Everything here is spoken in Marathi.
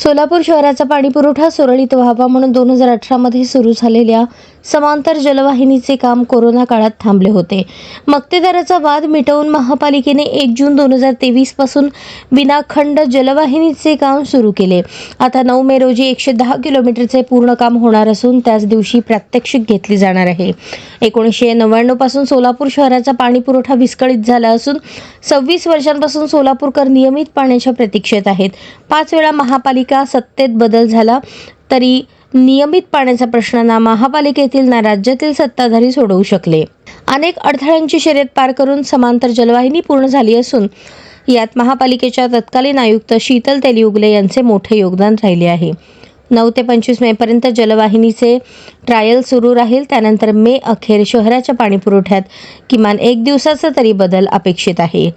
सोलापूर शहराचा पाणीपुरवठा सुरळीत व्हावा म्हणून दोन हजार अठरामध्ये सुरू झालेल्या समांतर जलवाहिनीचे काम कोरोना काळात थांबले होते. मक्तेदाराचा वाद मिटवून महापालिकेने एक जून दोन हजार तेवीसपासून विनाखंड जलवाहिनीचे काम सुरू केले. आता नऊ मे रोजी एकशे दहा किलोमीटरचे पूर्ण काम होणार असून त्याच दिवशी प्रात्यक्षिक घेतली जाणार आहे. एकोणीसशे नव्याण्णवपासून सोलापूर शहराचा पाणीपुरवठा विस्कळीत झाला असून सव्वीस वर्षांपासून सोलापूरकर नियमित पाण्याच्या प्रतीक्षेत आहेत. पाच वेळा महापालिका सत्तेत बदल झाला तरी नियमित पाण्याचा प्रश्न ना महापालिकेतील ना राज्यातील सत्ताधारी सोडवू शकले. अनेक अडथळ्यांची शर्यत पार करून समांतर जलवाहिनी पूर्ण झाली असून यात महापालिकेच्या तत्कालीन आयुक्त शीतल तेलियुगले यांचे मोठे योगदान राहिले आहे. नऊ ते पंचवीस मेपर्यंत जलवाहिनीचे ट्रायल सुरू राहील. त्यानंतर मे अखेर शहराच्या पाणीपुरवठ्यात किमान एक दिवसाचा तरी बदल अपेक्षित आहे.